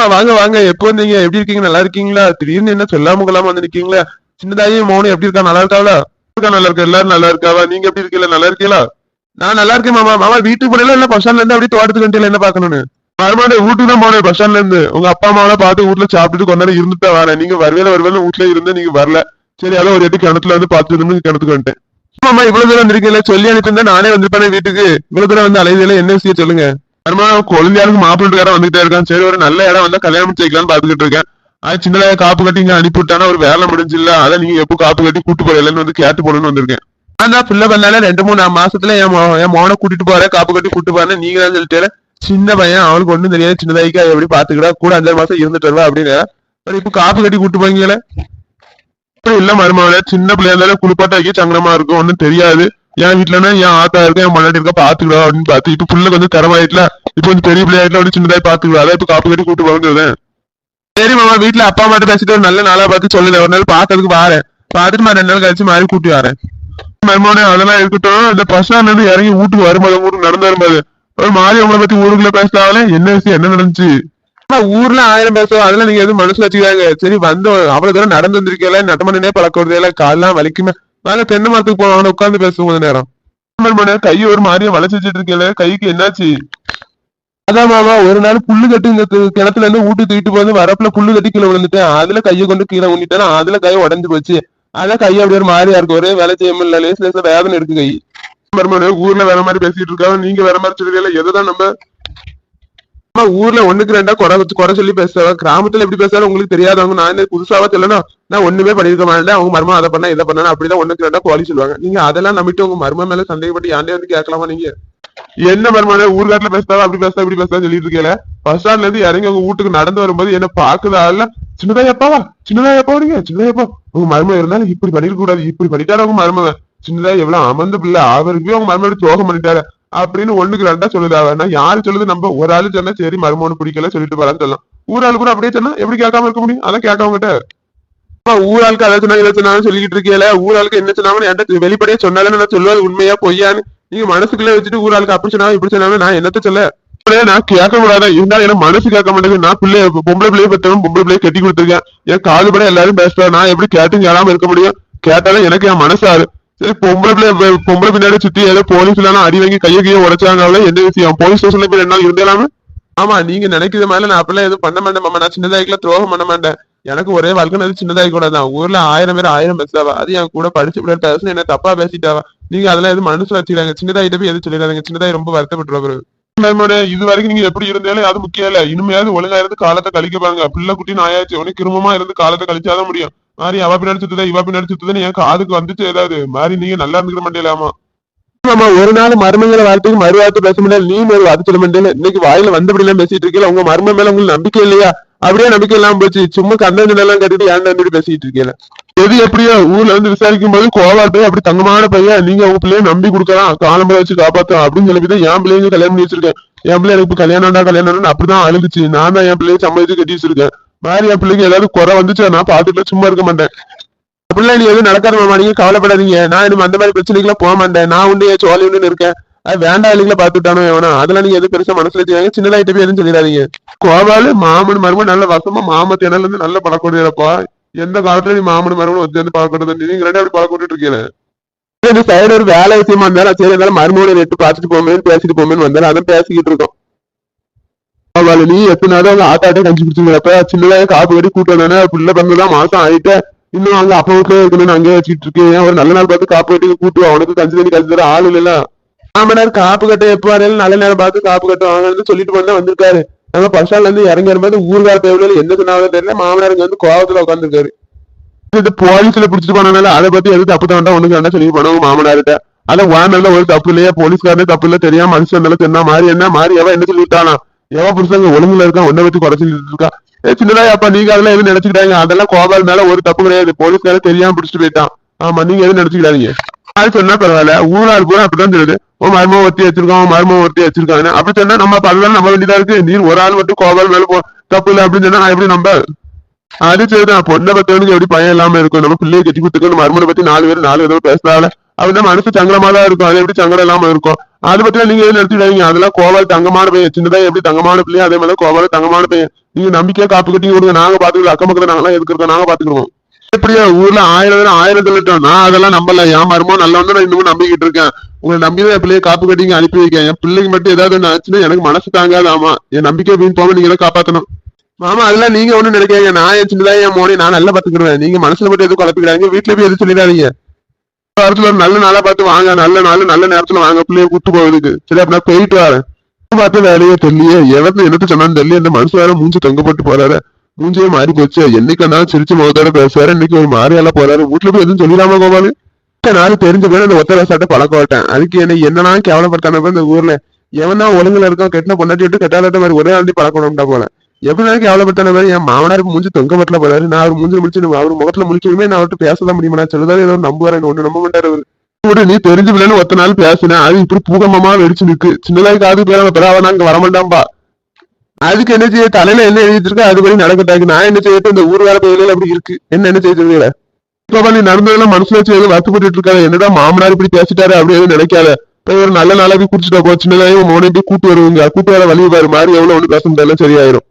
அம்மா வாங்க வாங்க. எப்போ வந்தீங்க? எப்படி இருக்கீங்க? நல்லா இருக்கீங்களா? திடீர்னு என்ன சொல்லாம கொள்ளாம வந்து நிக்கீங்களா சின்னதாயும் மௌனம் எப்படி இருக்கா? நல்லா இருக்காவளா இருக்கா? நல்லா இருக்கா? எல்லாரும் நல்லா இருக்காவா? நீங்க எப்படி இருக்கீங்களா நல்லா இருக்கீங்களா? நான் நல்லா இருக்கேன் மாமா. மாமா வீட்டுக்கு போனல இல்ல பஸ் ஸ்டாண்ட்ல இருந்து அப்படியே தோட்டத்துக்கு வந்துட்டு என்ன பாக்கணும்னு மறுமாடி வீட்டுக்கு தான் போனேன் பஸ் ஸ்டாண்ட்ல இருந்து. உங்க அப்பா அம்மாவெல்லாம் பார்த்து வீட்டுல சாப்பிட்டுட்டு கொஞ்ச நேரம் வரேன் நீங்க வருவேல வருவேல வீட்டுல இருந்து நீங்க வரல. சரி அதான் ஒரு எட்டு கிணத்துல வந்து பார்த்துட்டு கிணத்துக்கு வந்துட்டேன். மாமா இவ்வளவு தூரம் வந்திருக்கீங்களா? சொல்லி அனுப்பியிருந்தா நானே வந்திருப்பேன் வீட்டுக்கு. இவ்வளவு தூரம் வந்து அலையில என்ன விஷயம் சொல்லுங்க? அருமா குழந்தையாருக்கு மாப்பிள்ளைக்காரன் வந்துகிட்டே இருக்கான். சரி ஒரு நல்ல இடம் வந்தா கல்யாணம் செய்யலாம்னு பாத்துக்கிட்டு இருக்கேன். அது சின்னதாக காப்பு கட்டி இங்க அனுப்பி விட்டானா ஒரு வேலை முடிஞ்சு இல்ல அதான் நீங்க எப்போ காப்பு கட்டி கூட்டு போறீங்கன்னு வந்து கேட்டு போடணும்னு வந்திருக்கேன். ஆனா பிள்ளை பண்ணால ரெண்டு மூணு மாசத்துல என் என் மோனை கூட்டிட்டு போறேன். காப்பு கட்டி கூட்டு போறேன் நீங்க தான் சொல்லிட்டு சின்ன பையன் அவளுக்கு ஒண்ணும் தெரியாது. சின்னதாய்க்கா எப்படி பாத்துக்கிடா? கூட அஞ்சாறு மாசம் இருந்துட்டு வருவா அப்படின்னு. அப்புறம் இப்ப காப்பு கட்டி கூட்டு போவீங்களே அப்படி இல்ல மருமாவில சின்ன பிள்ளையா இருந்தாலும் குளிப்பாட்ட வைக்க சங்கடமா இருக்கும். ஒன்னும் தெரியாது. என் வீட்டுலன்னா என் ஆத்தா இருக்க என் மண்ணாடி இருக்கா பாத்துக்கிடா அப்படின்னு பார்த்து இப்ப புள்ள வந்து தரமாயிட்டுல இப்ப வந்து பெரிய பிள்ளையாயிட்டுல அப்படி சின்னதாய் பாத்துக்கிடா. அதான் இப்ப காப்பு கட்டி கூட்டு வளர்ந்துருவேன் சரி மாமா வீட்டுல அப்பா அம்மாட்ட பேசிட்டு ஒரு நல்ல நாளா பார்த்து சொல்லுங்க. ஒரு நாள் பாக்கிறதுக்கு வாரேன். பாத்துட்டு நான் ரெண்டு நாள் கழிச்சு மாறி கூட்டி வரேன். மருமகனே அதெல்லாம் இருக்கட்டும். இந்த பசங்க இருந்து இறங்கி வீட்டுக்கு வரும்போது ஊருக்கு நடந்து வரும்போது ஒரு மாறி உங்களை பத்தி ஊருக்குள்ள பேசினாலே என்ன விஷயம் என்ன நடந்துச்சு? ஊர்ல ஆயிரம் பேசுவோம் அதெல்லாம் நீங்க எதுவும் மனசுல வச்சுக்காங்க சரி வந்து அவ்வளவு தூரம் நடந்து வந்திருக்கல நட்டமணினே பழக்கிறதே காலெல்லாம் வலிக்குமே. மேல தென்னை மரத்துக்கு போவாங்க உட்காந்து பேசுவோம் கொஞ்ச நேரம். மருமகனே ஒரு மாதிரியும் வளைச்சு வச்சுட்டு இருக்கல கைக்கு என்னாச்சு? அதான் மாமா ஒரு நாள் புல்லு கட்டு இந்த கிணத்துல இருந்து ஊட்டி தூக்கிட்டு போது வரப்புல புல்லு கட்டி கீழே விழுந்துட்டேன். அதுல கையை கொண்டு கீழே ஊண்டிட்டேன். அதுல கை உடஞ்சு போச்சு. அதான் கை அப்படியே ஒரு மாதிரியா இருக்கு. ஒரே வேலை செய்ய முடியல. லேஸ் லேஸ்ல வேதனை இருக்கு கை. ஊர்ல வேற மாதிரி பேசிட்டு இருக்காங்க. நீங்க வேற மாதிரி சொல்றீங்களா எதுதான் நம்ம அம்மா ஊர்ல ஒண்ணுக்கு ரெண்டா குறை குறை சொல்லி பேசுறாங்க கிராமத்துல எப்படி பேசுறாரு உங்களுக்கு தெரியாதவங்க நான் என்ன புதுசாவா சொல்லணும் நான் ஒண்ணுமே பண்ணிருக்க மாட்டேன் அவங்க மர்மம் அதை பண்ணா இதை பண்ணா அப்படிதான் ஒண்ணுக்கு ரெண்டா குவாலி சொல்லுவாங்க. நீங்க அதெல்லாம் நம்பிட்டு உங்க மர்ம மேல சந்தேகப்பட்டு யாண்டே வந்து கேட்கலாமா நீங்க? என்ன மர்மம் ஊர்காட்டுல பேசுறா அப்படி பேசுறா இப்படி பேசுறா சொல்லிட்டு இருக்கல பஸ் ஸ்டாண்ட்ல இருந்து இறங்கி உங்க வீட்டுக்கு நடந்து வரும்போது என்ன பாக்குதா இல்ல சின்னதா எப்பாவா சின்னதா எப்பா நீங்க? சின்னதா எப்பா உங்க மருமக இருந்தாலும் இப்படி பண்ணிருக்க கூடாது இப்படி பண்ணிட்டாரு உங்க மருமக சின்னதா எவ்வளவு அமர்ந்த பிள்ளை அவருக்கு உங்க மருமக துரோகம் பண்ணிட்டாரு. அப்படின்னு ஒண்ணுக்கு ரெண்டா சொல்லுது அவ. யாரு சொல்லுது? நம்ம ஒரு ஆளு சொன்னா சரி மருமகனு பிடிக்கல சொல்லிட்டு போறான்னு சொல்லலாம். ஊராள் கூட அப்படியே சொன்னா எப்படி கேட்காம இருக்க முடியும்? அதான் கேட்காம ஊராளுக்கு அதை சொன்னா இதை சொன்னாலும் சொல்லிக்கிட்டு இருக்கீல ஊராளுக்கு என்ன சொன்னாலும் என்கிட்ட வெளிப்படையா சொன்னாலும் நான் சொல்லுவது உண்மையா பொய்யான்னு. நீங்க மனசுக்குள்ளே வச்சுட்டு ஊராளுக்கு அப்படி சொன்னா இப்படி சொன்னாலும் நான் என்னத்த சொல்ல? நான் கேட்க கூடாது? இருந்தாலும் எனக்கு மனசு கேட்க மாட்டேங்குது. நான் பிள்ளை பொம்பளை பிள்ளைய பெற்றவன் பொம்பளை பிள்ளைய கட்டி கொடுத்துருக்கேன். என் காதுபட எல்லாரும் பேசுறேன் நான் எப்படி கேட்டும் கேளாம இருக்க முடியும்? கேட்டாலும் எனக்கு என் மனசாரு பொம்பளை பிள்ளை பொம்பளை பின்னாடி சுத்தி ஏதோ போலீஸ்ல அடி வாங்கி கையை கையை உடைச்சாங்க அவள என்ன விஷயம்? போலீஸ் ஸ்டேஷன்ல போய் ரெண்டு நாள் இருந்தாலாமே? ஆமா நீங்க நினைக்கிற மாதிரி நான் அப்பெல்லாம் எதுவும் பண்ண மாட்டேன் மாமா. நான் சின்னதாய்க்குல துரோகம் பண்ண மாட்டேன். எனக்கு ஒரே வாழ்க்கை சின்னதாய் கூட தான். ஊர்ல ஆயிரம் பேர் ஆயிரம் பேசுறாவா? அது என் கூட படிச்சு பிள்ளை பேசணும் என்ன தப்பா பேசிட்டாவா? நீங்க அதெல்லாம் எதுவும் மனசுல வச்சுக்கிறாங்க சின்னதாயிட்ட போய் எதுவும் சொல்லிடுறாங்க சின்னதாய் ரொம்ப வருத்தப்பட்டுருவாரு மேமோட இது வரைக்கும் நீங்க எப்படி இருந்தாலும் அது முக்கியம் இல்ல. இனிமையாவது ஒழுங்கா இருந்து காலத்தை கழிக்க பாருங்க பிள்ளை குட்டி நாயாச்சு உனக்கு கிருமமா இருந்து காலத்தை கழிச்சாதான் முடியும். மாதிரி அவ பின்னாடி சுத்துதா இவ பின்னாடி சுத்துதுன்னு என் காதுக்கு வந்துச்சு ஏதாவது. மாதிரி நீங்க நல்லா இருந்துக்கிற மாட்டேலாமா ஆமா ஒரு நாள் மருமங்களை வார்த்தைக்கு மறு வார்த்தை பேச முடியல. நீ ஒரு வார்த்தை சொல்ல முடியல இன்னைக்கு வாயில வந்தபடி எல்லாம் பேசிட்டு இருக்கீங்க உங்க மரும மேல உங்களுக்கு நம்பிக்கை இல்லையா? அப்படியே நம்பிக்கை இல்லாம போச்சு. சும்மா கண்டன எல்லாம் கட்டிட்டு ஏன் நம்பிட்டு பேசிட்டு இருக்கீங்க? எது எப்படியோ ஊர்ல இருந்து விசாரிக்கும் போது கோவால் போய் அப்படி தங்கமான பையன் நீங்க உங்க பிள்ளைய நம்பி கொடுக்கலாம் காலம்பரை வச்சு காப்பாத்தலாம் அப்படின்னு சொல்லிதான் என் பிள்ளைங்க கல்யாணம் பண்ணி வச்சிருக்கேன். என் பிள்ளை எனக்கு கல்யாணம்டா கல்யாணம்னு அப்படிதான் அழுதுச்சு. நான் தான் என் பிள்ளைய சம்மதிச்சு கட்டி வச்சிருக்கேன். மாதிரி என் பிள்ளைங்க ஏதாவது குறை வந்துச்சு நான் பாத்துட்டு சும்மா இருக்க மாட்டேன். அப்படிலாம் நீ எதுவும் நடக்காத மாமா நீங்க கவலைப்படாதீங்க. நான் இனிமே அந்த மாதிரி பிரச்சனைக்குலாம் போக மாட்டேன். நான் உண்டு என் சோழி உண்டு இருக்கேன். அது வேண்டாம் இல்லைங்களா பாத்துட்டானோ எவனா. அதெல்லாம் நீங்க எதுவும் பெருசா மனசுல வச்சுக்காங்க சின்னதாயிட்ட போய் எதுவும் சொல்லிடாதீங்க. கோவாலு மாமன் மருமன் நல்ல வசமா மாமத்து இருந்து நல்ல பழக்கூடியப்பா எந்த காலத்துல நீ மாமன் மருமனும் வந்து பழக்கொடுத்து நீங்க ரெண்டு அப்படி பழக்கொட்டு இருக்கீங்க இந்த சைடு ஒரு வேலை விஷயமா இருந்தாலும் சரி இருந்தாலும் மருமோட நெட்டு பார்த்துட்டு போமேன்னு பேசிட்டு போமேன்னு வந்தாலும் அதான் பேசிக்கிட்டு இருக்கோம். அவள் நீ எத்தனாலும் அவங்க ஆட்டாட்டே கஞ்சி குடிச்சுங்கிறப்ப சின்னதாக காப்பு கட்டி கூட்டம் வந்தானே பிள்ளை பிறந்ததான் மாசம் ஆயிட்டு இன்னும் அவங்க அப்பா வீட்டுல இருக்கணும்னு அங்கேயே வச்சுட்டு இருக்கேன். ஒரு நல்ல நாள் பார்த்து காப்பு கட்டி கூட்டு அவனுக்கு உனக்கு கஞ்சி தண்ணி கஞ்சி தர ஆள் இல்லைல்ல ஆமாடார் காப்பு கட்ட எப்ப வரையிலும் நல்ல நேரம் பார்த்து காப்பு கட்ட வாங்கன்னு சொல்லிட்டு வந்தா வந்திருக்காரு. நம்ம பஸ் ஸ்டாண்ட்ல இருந்து இறங்கி வரும்போது ஊர்கால தேவையில்ல என்ன சொன்னாலும் தெரியல. மாமனார் இங்க வந்து கோவத்துல உட்காந்துருக்காரு இது போலீஸ்ல பிடிச்சிட்டு போனால அதை பத்தி எது தப்பு தான் ஒண்ணுக்கு வேண்டாம் சொல்லி போனவங்க மாமனார்கிட்ட. அத வானல்ல ஒரு தப்பு இல்லையா? போலீஸ்காரனே தப்பு இல்ல தெரியாம மனுஷன் இருந்தாலும் மாதிரி என்ன மாறி எவன் என்ன சொல்லிட்டானா எவன் புருஷங்க ஒழுங்குல இருக்கான் உன்னை பத்தி குறை சொல்லிட்டு இருக்கா? ஏ சின்னதா அப்பா நீங்க அதெல்லாம் எதுவும் நினைச்சுக்கிட்டாங்க அதெல்லாம் கோபால் மேல ஒரு தப்பு கிடையாது. போலீஸ்காரன் தெரியாம பிடிச்சிட்டு போயிட்டான். ஆமா நீங்க எதுவும் நினைச்சுக்கிடாதீங்க. அது சொன்னா பரவாயில்ல. ஊரால் பூரா அப்படிதான் சொல்லுது உன் மர்மம் ஒருத்தி வச்சிருக்கோம் உன் மர்மம் ஒருத்தி வச்சிருக்காங்க அப்படி சொன்னா நம்ம அப்ப நம்ப வேண்டியதா இருக்கு? நீ ஒரு ஆள் மட்டும் கோபால் மேல போ தப்பு இல்ல அப்படின்னு சொன்னா எப்படி நம்ப? அது சரிதான். பொண்ணை பத்தவனுக்கு எப்படி பயம் இல்லாம இருக்கும்? நம்ம பிள்ளையை கட்டி கொடுத்துக்கணும். மருமனை பத்தி நாலு பேர் நாலு விதமா பேசுறாள் அப்படின்னா மனசு சங்கடமா தான் இருக்கும். அது எப்படி சங்கடம் இல்லாம இருக்கும்? அதை பத்தி நீங்க எதுவும் நினைச்சுடாதீங்க அதெல்லாம் கோவால் தங்கமான பையன். சின்னதா எப்படி தங்கமான பிள்ளையோ அதே மாதிரி கோபால் தங்கமான பையன். நீங்க நம்பிக்கையா காப்பு கட்டி விடுங்க நாங்க பாத்துக்கலாம் அக்கம் பக்கத்துல நாங்களாம் எதுக்கு இருக்கோம்? நாங்க பாத்துக்கிறோம் எப்படியா ஊர்ல ஆயிரம் பேர் ஆயிரம் சொல்லட்டும் நான் அதெல்லாம் நம்பல. என் மருமோ வந்து நான் இன்னமும் நம்பிக்கிட்டு இருக்கேன். உங்களை நம்பிதான் என் பிள்ளைய காப்பு கட்டிங்க அனுப்பி வைக்கேன். என் பிள்ளைக்கு மட்டும் ஏதாவது ஒண்ணு ஆச்சுன்னா எனக்கு மனசு தாங்காது ஆமா என் நம்பிக்கை வீண் போக நீங்க தான் காப்பாத்தணும். மாமா அதெல்லாம் நீங்க ஒண்ணு நினைக்காதீங்க. நான் என் சின்னதா என் மோனி நான் நல்லா பாத்துக்கிடுவேன் நீங்க மனசுல மட்டும் எதுவும் குழப்பிக்கிறாங்க வீட்டுல போய் எதுவும் சொல்லிடாதீங்க. வாரத்துல நல்ல நாளா பார்த்து வாங்க. நல்ல நாள் நல்ல நேரத்துல வாங்க. பிள்ளைய கூட்டு போவதுக்கு சரி அப்படின்னா போயிட்டு வரேன். பார்த்து வேலையே தெரியலையே எவர்னு என்னத்த சொன்னான்னு தெரியல. இந்த மனசு வேற மூஞ்சி தொங்க போட்டு போறாரு. மூஞ்சே மாறி போச்சு. என்னைக்கு சிரிச்சு முகத்தோட பேசுவாரு. இன்னைக்கு ஒரு மாறியால போறாரு. வீட்டுல போய் எதுவும் சொல்லிடாம கோபாலு? நாலு தெரிஞ்ச பேர் அந்த ஒத்த வேசாட்ட பழக்க விட்டேன் அதுக்கு என்ன என்னன்னா கேவலப்படுத்தான இந்த ஊர்ல எவனா ஒழுங்குல இருக்கான் கெட்டின பொண்டாட்டி விட்டு கெட்டாலட்ட மாதிரி ஒரே ஆண்டி பழக்கணும்டா போல. எப்படினா கேவலப்பட்டான மாதிரி என் மாமனார் மூஞ்சி தொங்க பட்டல போறாரு. நான் அவர் மூஞ்சி முடிச்சு அவர் முகத்துல முடிக்கணுமே நான் அவர்கிட்ட பேசதான் முடியுமா? நான் சொல்லுதான் ஏதோ நம்புவாரு ஒண்ணு நம்ப மாட்டாரு அவரு. நீ தெரிஞ்ச பிள்ளைன்னு ஒத்த நாள் பேசினேன். அது இப்படி பூகமமா வெடிச்சு நிக்கு. சின்னதாய் காது பேர பிறவ அங்க வரமாட்டான்பா. அதுக்கு என்ன செய்ய தலையில என்ன எழுதிட்டு அதுபடி நடக்கட்டாங்க நான் என்ன செய்யட்டும் இந்த ஊர் வேலை பகுதியில அப்படி இருக்கு. என்ன என்ன செய்ய இப்ப நீ நடந்ததெல்லாம் மனசுல வச்சு எதுவும் வருத்தப்பட்டு இருக்காரு என்னடா மாமனார் இப்படி பேசிட்டாரு அப்படி எதுவும் நினைக்காத. போய் ஒரு நல்ல நாளா குடிச்சிட்டா போ சின்னதாயும் மோனை போய் கூட்டு வருவீங்க. கூட்டு வர வழி பாரு. மாதிரி எவ்வளவு ஒண்ணு பேச முடியல சரியாயிரும்.